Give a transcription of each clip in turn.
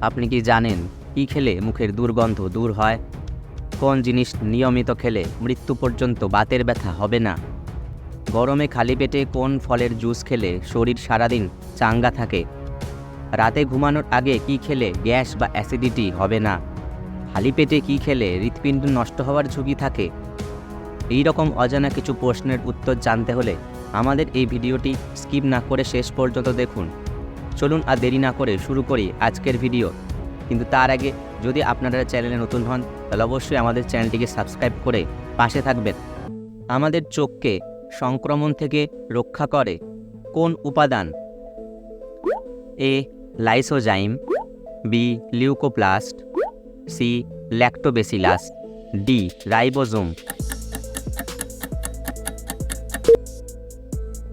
আপনি কি জানেন কী খেলে মুখের দুর্গন্ধ দূর হয়? কোন জিনিস নিয়মিত খেলে মৃত্যু পর্যন্ত বাতের ব্যথা হবে না? গরমে খালি পেটে কোন ফলের জুস খেলে শরীর সারাদিন চাঙ্গা থাকে? রাতে ঘুমানোর আগে কি খেলে গ্যাস বা অ্যাসিডিটি হবে না? খালি পেটে কি খেলে হৃৎপিণ্ড নষ্ট হওয়ার ঝুঁকি থাকে? এই রকম অজানা কিছু প্রশ্নের উত্তর জানতে হলে আমাদের এই ভিডিওটি স্কিপ না করে শেষ পর্যন্ত দেখুন। চলুন আর দেরি না করে শুরু করি আজকের ভিডিও। কিন্তু তার আগে, যদি আপনারা চ্যানেলে নতুন হন, তাহলে অবশ্যই আমাদের চ্যানেলটিকে সাবস্ক্রাইব করে পাশে থাকবেন। আমাদের চোখকে সংক্রমণ থেকে রক্ষা করে কোন উপাদান? A, lysozyme, B, leucoplast, C, lactobacillus, D, ribosome.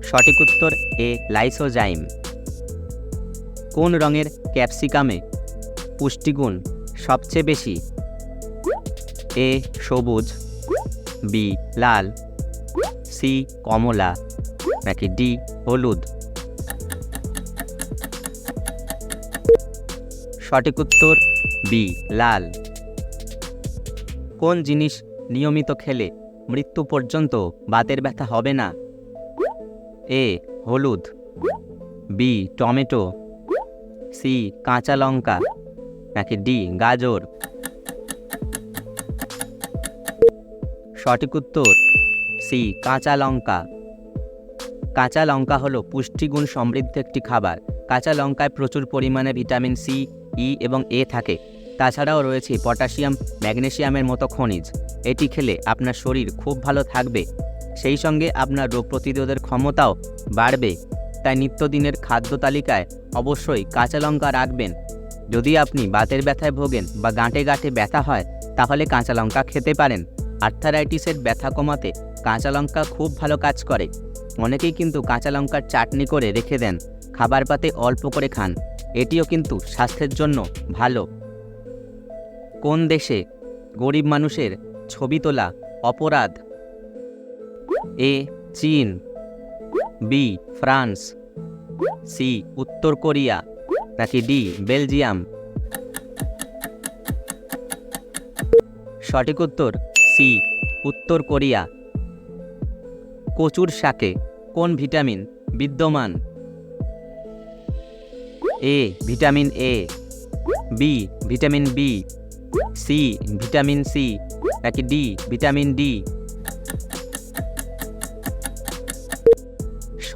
সঠিক উত্তর এ, লাইসোজাইম। কোন রঙের ক্যাপসিকামে পুষ্টিগুণ সবচেয়ে বেশি? এ, সবুজ, বি, লাল, সি, কমলা, নাকি ডি, হলুদ? সঠিক উত্তর, বি, লাল। কোন জিনিস নিয়মিত খেলে মৃত্যু পর্যন্ত বাতের ব্যথা হবে না? এ, হলুদ, বি, টমেটো সি, কাঁচা লঙ্কা, নাকি ডি, গাজর? সঠিক উত্তর, সি, কাঁচা লঙ্কা। কাঁচা লঙ্কা হলো পুষ্টিগুণ সমৃদ্ধ একটি খাবার। কাঁচা লঙ্কায় প্রচুর পরিমাণে ভিটামিন সি, ই এবং এ থাকে। তাছাড়াও রয়েছে পটাশিয়াম ম্যাগনেসিয়ামের মতো খনিজ। এটি খেলে আপনার শরীর খুব ভালো থাকবে। সেই সঙ্গে আপনার রোগ প্রতিরোধের ক্ষমতাও বাড়বে। তাই নিত্যদিনের খাদ্য তালিকায় অবশ্যই কাঁচা লঙ্কা রাখবেন। যদি আপনি বাতের ব্যথায় ভোগেন বা গাঁটে গাঁটে ব্যথা হয়, তাহলে কাঁচা লঙ্কা খেতে পারেন। আর্থারাইটিসের ব্যথা কমাতে কাঁচা লঙ্কা খুব ভালো কাজ করে। অনেকেই কিন্তু কাঁচা লঙ্কার চাটনি করে রেখে দেন, খাবার পাতে অল্প করে খান। এটিও কিন্তু স্বাস্থ্যের জন্য ভালো। কোন দেশে গরিব মানুষের ছবি তোলা অপরাধ? এ, চীন। বি ফ্রান্স সি উত্তর কোরিয়া, নাকি ডি বেলজিয়াম? সঠিক উত্তর সি উত্তর কোরিয়া। কচুর শাকে কোন ভিটামিন বিদ্যমান? A vitamin A B vitamin B C vitamin C নাকি ডি ভিটামিন ডি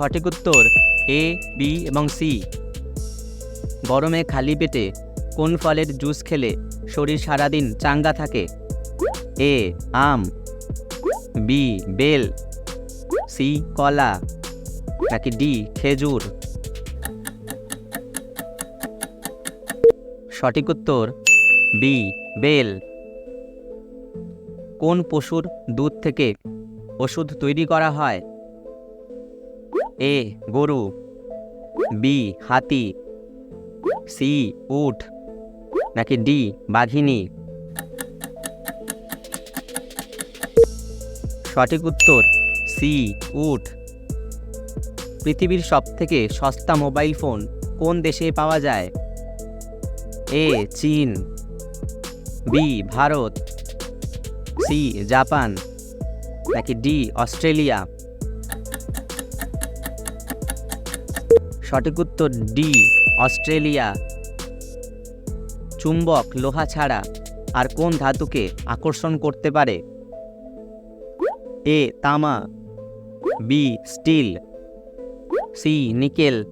সঠিক উত্তর এ বি এবং সি গরমে খালি পেটে কোন ফলের জুস খেলে শরীর সারাদিন চাঙ্গা থাকে? এ আম। বি বেল। সি কলা। নাকি ডি খেজুর। সঠিক উত্তর বি বেল। কোন পশুর দুধ থেকে ওষুধ তৈরি করা হয়? এ, গরু। বি, হাতি। সি, উট। নাকি ডি, বাঘিনী। সঠিক উত্তর, সি, উট। পৃথিবীর সবথেকে সস্তা মোবাইল ফোন কোন দেশে পাওয়া যায়? এ, চীন। বি, ভারত। C, Japan. নাকি ডি, অস্ট্রেলিয়া। সঠিক উত্তর ডি, অস্ট্রেলিয়া। চুম্বক, লোহা ছাড়া আর কোন ধাতুকে আকর্ষণ করতে পারে? এ, তামা, বি, স্টিল, সি, নিকেল,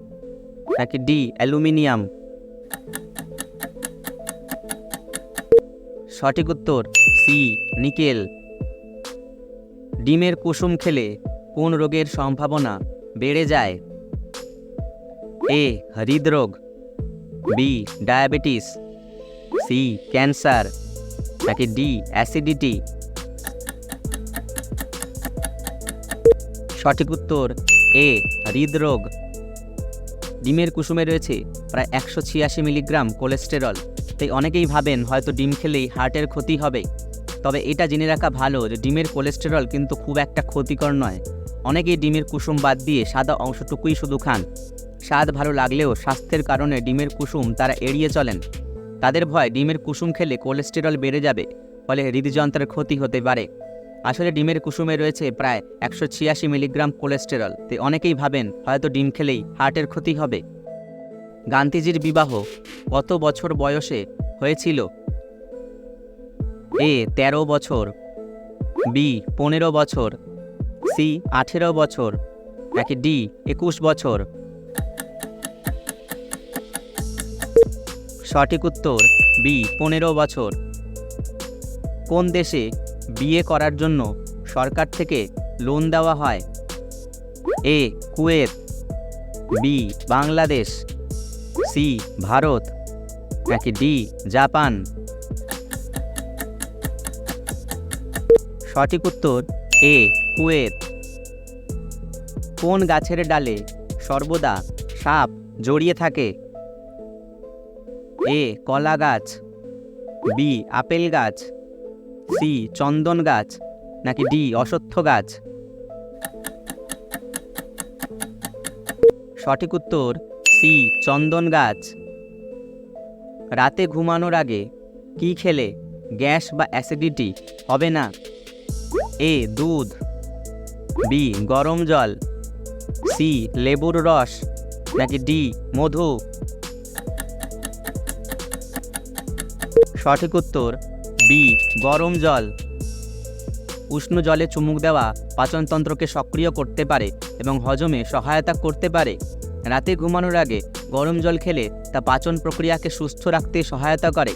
নাকি ডি, অ্যালুমিনিয়াম? সঠিক উত্তর সি, নিকেল। ডিমের কুসুম খেলে কোন রোগের সম্ভাবনা বেড়ে যায়? এ, হৃদরোগ, বি, ডায়াবেটিস, সি, ক্যান্সার, নাকি ডি, অ্যাসিডিটি? সঠিক উত্তর, এ, হৃদরোগ। ডিমের কুসুমে রয়েছে প্রায় একশো ছিয়াশি মিলিগ্রাম কোলেস্টেরল। তাই অনেকেই ভাবেন হয়তো ডিম খেলেই হার্টের ক্ষতি হবে। তবে এটা জেনে রাখা ভালো যে ডিমের কোলেস্টেরল কিন্তু খুব একটা ক্ষতিকর নয়। অনেকেই ডিমের কুসুম বাদ দিয়ে সাদা অংশটুকুই শুধু খান। স্বাদ ভালো লাগলেও স্বাস্থ্যের কারণে ডিমের কুসুম তারা এড়িয়ে চলেন। তাদের ভয় ডিমের কুসুম খেলে কোলেস্টেরল বেড়ে যাবে, ফলে হৃদযন্ত্রের ক্ষতি হতে পারে। আসলে ডিমের কুসুমে রয়েছে প্রায় একশো ছিয়াশি মিলিগ্রাম কোলেস্টেরল। তে অনেকেই ভাবেন হয়তো ডিম খেলেই হার্টের ক্ষতি হবে। গান্ধীজির বিবাহ কত বছর বয়সে হয়েছিল? এ তেরো বছর, বি পনেরো বছর, সি আঠেরো বছর, নাকি ডি একুশ বছর? সঠিক উত্তর বি পনেরো বছর। কোন দেশে বিয়ে করার জন্য সরকার থেকে লোন দেওয়া হয়? A Kuwait. B Bangladesh. C Bharat. নাকি ডি জাপান। সঠিক উত্তর এ কুয়েত। কোন গাছের ডালে সর্বদা সাপ জড়িয়ে থাকে? এ, কলা গাছ। বি, আপেল গাছ। সি, চন্দন গাছ। নাকি ডি, অশ্বত্থ গাছ। সঠিক উত্তর, সি, চন্দন গাছ। রাতে ঘুমানোর আগে কি খেলে গ্যাস বা অ্যাসিডিটি? হবে না। এ, দুধ। বি, গরম জল। সি, লেবুর রস। নাকি ডি, মধু। সঠিক উত্তর, বি, গরম জল। উষ্ণ জলে চুমুক দেওয়া পাচনতন্ত্রকে সক্রিয় করতে পারে এবং হজমে সহায়তা করতে পারে। রাতে ঘুমানোর আগে গরম জল খেলে তা পাচন প্রক্রিয়াকে সুস্থ রাখতে সহায়তা করে।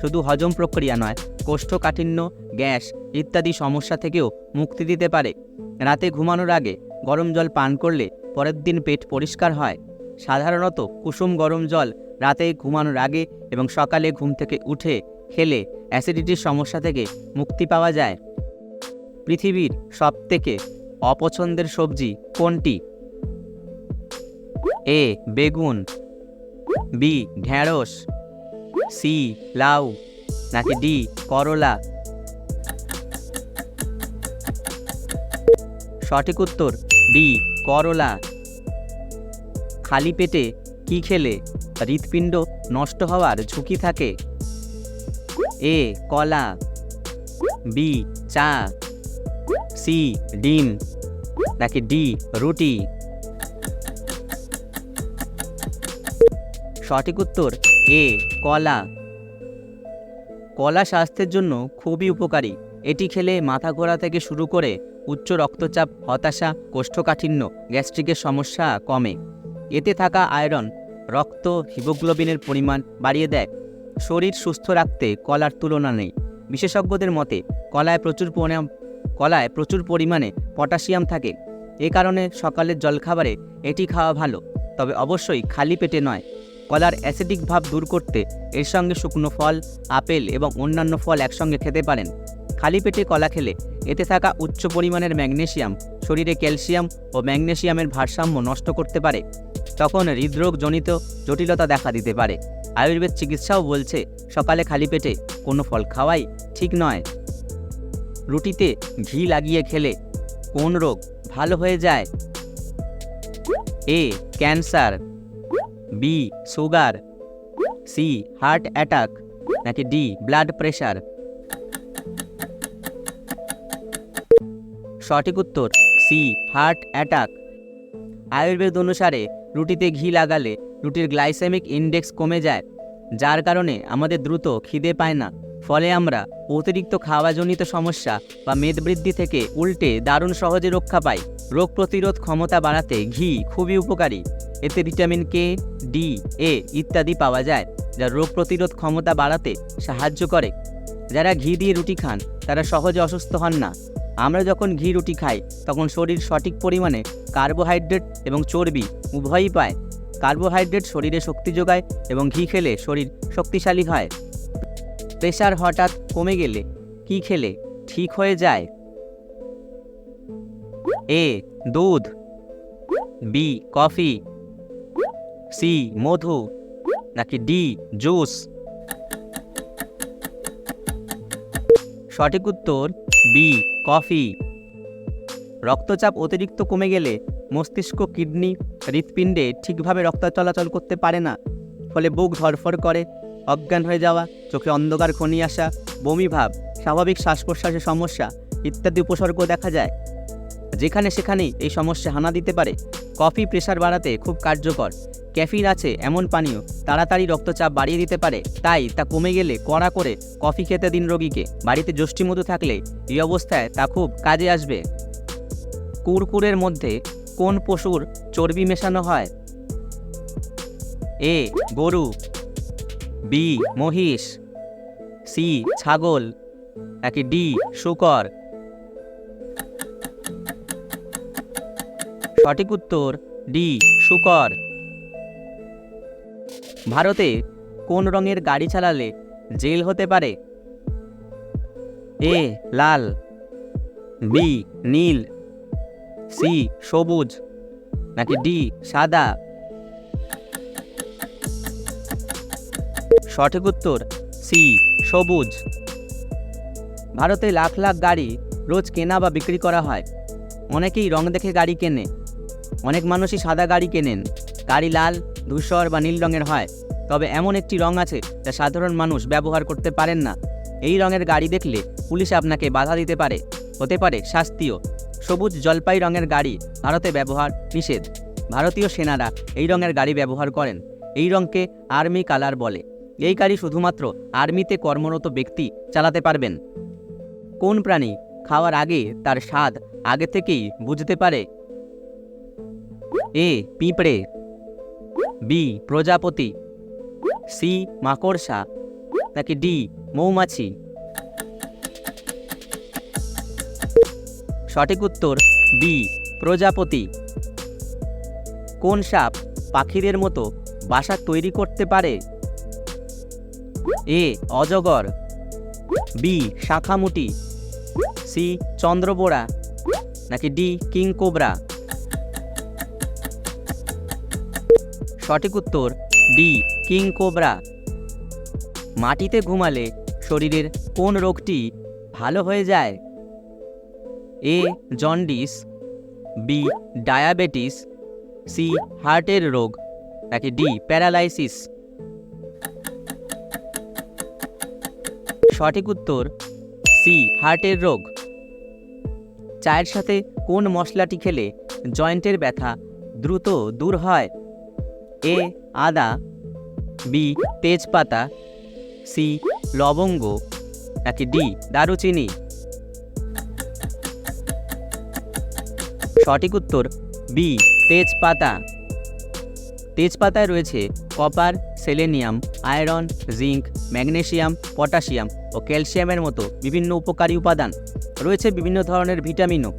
শুধু হজম প্রক্রিয়া নয়, কোষ্ঠকাঠিন্য, গ্যাস ইত্যাদি সমস্যা থেকেও মুক্তি দিতে পারে। রাতে ঘুমানোর আগে গরম জল পান করলে পরের দিন পেট পরিষ্কার হয়। সাধারণত কুসুম গরম জল রাতে ঘুমানোর আগে এবং সকালে ঘুম থেকে উঠে খেলে অ্যাসিডিটির সমস্যা থেকে মুক্তি পাওয়া যায়। পৃথিবীর সবথেকে অপছন্দের সবজি কোনটি? এ, বেগুন, বি ঢ্যাঁড়স সি, লাউ, নাকি ডি, করলা? সঠিক উত্তর, ডি, করলা। খালি পেটে কি খেলে? হৃৎপিণ্ড নষ্ট হওয়ার ঝুঁকি থাকে। এ, কলা। বি, চা। সি, ডিম। নাকি ডি, রুটি? সঠিক উত্তর, এ, কলা। কলা স্বাস্থ্যের জন্য খুবই উপকারী। এটি খেলে মাথা ঘোরা থেকে শুরু করে উচ্চ রক্তচাপ, হতাশা, কোষ্ঠকাঠিন্য, গ্যাস্ট্রিকের সমস্যা কমে। এতে থাকা আয়রন, রক্ত, হিমোগ্লোবিনের পরিমাণ বাড়িয়ে দেয়। শরীর সুস্থ রাখতে কলার তুলনা নেই। বিশেষজ্ঞদের মতে, কলায় প্রচুর কলায় প্রচুর পরিমাণে পটাশিয়াম থাকে। এ কারণে সকালের জলখাবারে এটি খাওয়া ভালো, তবে অবশ্যই খালি পেটে নয়। কলার অ্যাসিডিক ভাব দূর করতে এর সঙ্গে শুকনো ফল, আপেল এবং অন্যান্য ফল একসঙ্গে খেতে পারেন। খালি পেটে কলা খেলে, এতে থাকা উচ্চ পরিমাণের ম্যাগনেশিয়াম, শরীরে ক্যালসিয়াম ও ম্যাগনেশিয়ামের ভারসাম্য নষ্ট করতে পারে। তখন হৃদরোগজনিত জটিলতা দেখা দিতে পারে। আয়ুর্বেদ চিকিৎসাও বলছে, সকালে খালি পেটে কোনো ফল খাওয়াই ঠিক নয়। রুটিতে ঘি লাগিয়ে খেলে কোন রোগ ভালো হয়ে যায়? A, cancer, B, sugar, C, heart attack, নাকি ডি, ব্লাড প্রেশার? সঠিক উত্তর, সি, হার্ট অ্যাটাক। আয়ুর্বেদ অনুসারে রুটিতে ঘি লাগালে রুটির গ্লাইসেমিক ইন্ডেক্স কমে যায়, যার কারণে আমাদের দ্রুত খিদে পায় না। ফলে আমরা অতিরিক্ত খাওয়াজনিত সমস্যা বা মেদবৃদ্ধি থেকে উল্টে দারুণ সহজে রক্ষা পাই। রোগ প্রতিরোধ ক্ষমতা বাড়াতে ঘি খুবই উপকারী। এতে ভিটামিন কে, ডি, এ ইত্যাদি পাওয়া যায়, যা রোগ প্রতিরোধ ক্ষমতা বাড়াতে সাহায্য করে। যারা ঘি দিয়ে রুটি খান, তারা সহজে অসুস্থ হন না। আমরা যখন ঘি রুটি খাই, তখন শরীর সঠিক পরিমাণে কার্বোহাইড্রেট এবং চর্বি উভয়ই পায়। কার্বোহাইড্রেট শরীরে শক্তি যোগায় এবং ঘি খেলে শরীর শক্তিশালী হয়। প্রেশার হঠাৎ কমে গেলে কি খেলে? ঠিক হয়ে যায়। এ, দুধ। B, coffee. সি, মধু। নাকি ডি, জুস। সঠিক উত্তর বি, কফি। রক্তচাপ অতিরিক্ত কমে গেলে মস্তিষ্ক, কিডনি, হৃৎপিণ্ডে ঠিকভাবে রক্ত চলাচল করতে পারে না, ফলে বুক ধরফর করে, অজ্ঞান হয়ে যাওয়া, চোখে অন্ধকার খনি আসা, বমি ভাব, স্বাভাবিক শ্বাস প্রশ্বাসের সমস্যা ইত্যাদি উপসর্গ দেখা যায়। যেখানে সেখানেই এই সমস্যা হানা দিতে পারে। কফি প্রেশার বাড়াতে খুব কার্যকর। ক্যাফিন আছে, এমন পানীয়। তাড়াতাড়ি রক্তচাপ বাড়িয়ে দিতে পারে। তাই তা কমে গেলে কড়া করে কফি খেতে দিন রোগীকে। বাড়িতে যষ্টিমধু থাকলে এই অবস্থায় তা খুব কাজে আসবে। কুরকুরের মধ্যে কোন পশুর চর্বি মেশানো হয়? এ, গরু। বি, মহিষ। সি, ছাগল। নাকি ডি, শুকর। সঠিক উত্তর, ডি, শুকর। ভারতে কোন রঙের গাড়ি চালালে জেল হতে পারে? এ, লাল, বি, নীল, সি, সবুজ, নাকি ডি, সাদা? সঠিক উত্তর, সি, সবুজ। ভারতে লাখ লাখ গাড়ি রোজ কেনা বা বিক্রি করা হয়। অনেকেই রং দেখে গাড়ি কেনে। অনেক মানুষই সাদা গাড়ি কেনেন। গাড়ি লাল, ধূসর বা নীল রঙের হয়। তবে এমন একটি রং আছে যা সাধারণ মানুষ ব্যবহার করতে পারেন না। এই রঙের গাড়ি দেখলে পুলিশ আপনাকে বাধা দিতে পারে। হতে পারে শাস্তিও। সবুজ জলপাই রঙের গাড়ি ভারতে ব্যবহার নিষেধ। ভারতীয় সেনারা এই রঙের গাড়ি ব্যবহার করেন। এই রঙকে আর্মি কালার বলে। এই গাড়ি শুধুমাত্র আর্মিতে কর্মরত ব্যক্তি চালাতে পারবেন। কোন প্রাণী খাওয়ার আগে তার স্বাদ আগে থেকেই বুঝতে পারে? এ, পিঁপড়ে। বি প্রজাপতি। সি মাকড়সা। নাকি ডি মৌমাছি। সঠিক উত্তর বি প্রজাপতি। কোন সাপ পাখিদের মতো বাসা তৈরি করতে পারে? এ অজগর। বি শাখামুটি। সি চন্দ্রবোড়া। নাকি ডি কিং কোবরা সঠিক উত্তর ডি, কিং কোবরা। মাটিতে ঘুমালে শরীরের কোন রোগটি ভালো হয়ে যায়? A, jaundice, B, diabetes, C, হার্টের রোগ, নাকি ডি, প্যারালাইসিস। সঠিক উত্তর সি, হার্টের রোগ। চায়ের সাথে কোন মশলাটি খেলে জয়েন্টের ব্যথা দ্রুত দূর হয়? এ, আদা, বি, তেজপাতা, সি, লবঙ্গ নাকি ডি, দারুচিনি। সঠিক উত্তর, বি, তেজপাতা। তেজপাতায় রয়েছে copper, selenium, iron, zinc, magnesium, potassium ও ক্যালসিয়ামের মতো বিভিন্ন উপকারী উপাদান। রয়েছে বিভিন্ন ধরনের ভিটামিনও।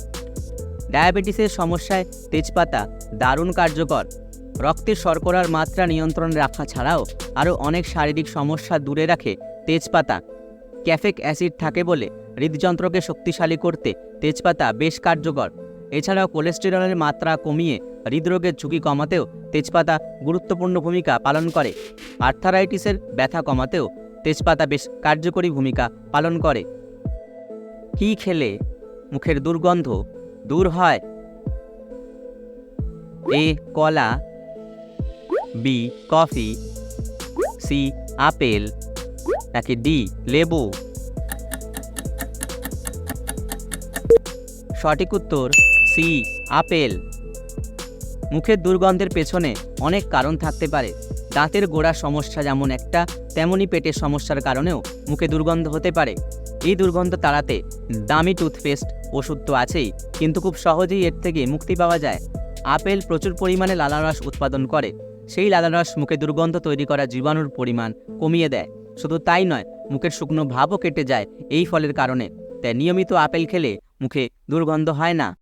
ডায়াবেটিসের সমস্যায় তেজপাতা দারুণ কার্যকর। রক্তে শর্করার মাত্রা নিয়ন্ত্রণে রাখা ছাড়াও আরও অনেক শারীরিক সমস্যা দূরে রাখে তেজপাতা। ক্যাফেক অ্যাসিড থাকে বলে হৃদযন্ত্রকে শক্তিশালী করতে তেজপাতা বেশ কার্যকর। এছাড়াও কোলেস্টেরলের মাত্রা কমিয়ে হৃদরোগের ঝুঁকি কমাতেও তেজপাতা গুরুত্বপূর্ণ ভূমিকা পালন করে। আর্থারাইটিসের ব্যথা কমাতেও তেজপাতা বেশ কার্যকরী ভূমিকা পালন করে। কী খেলে মুখের দুর্গন্ধ দূর হয়? এ কলা বি কফি সি আপেল নাকি ডি লেবু? সঠিক উত্তর সি আপেল। মুখের দুর্গন্ধের পেছনে অনেক কারণ থাকতে পারে। দাঁতের গোড়ার সমস্যা যেমন একটা তেমনই পেটের সমস্যার কারণেও মুখে দুর্গন্ধ হতে পারে। এই দুর্গন্ধ তাড়াতে দামি টুথপেস্ট, ওষুধ তো আছেই, কিন্তু খুব সহজেই এর থেকে মুক্তি পাওয়া যায়। আপেল প্রচুর পরিমাণে লালারস উৎপাদন করে। সেই লালারস মুখে দুর্গন্ধ তৈরি করা জীবাণুর পরিমাণ কমিয়ে দেয়। শুধু তাই নয়, মুখের শুকনো ভাবও কেটে যায় এই ফলের কারণে। তাই নিয়মিত আপেল খেলে মুখে দুর্গন্ধ হয় না।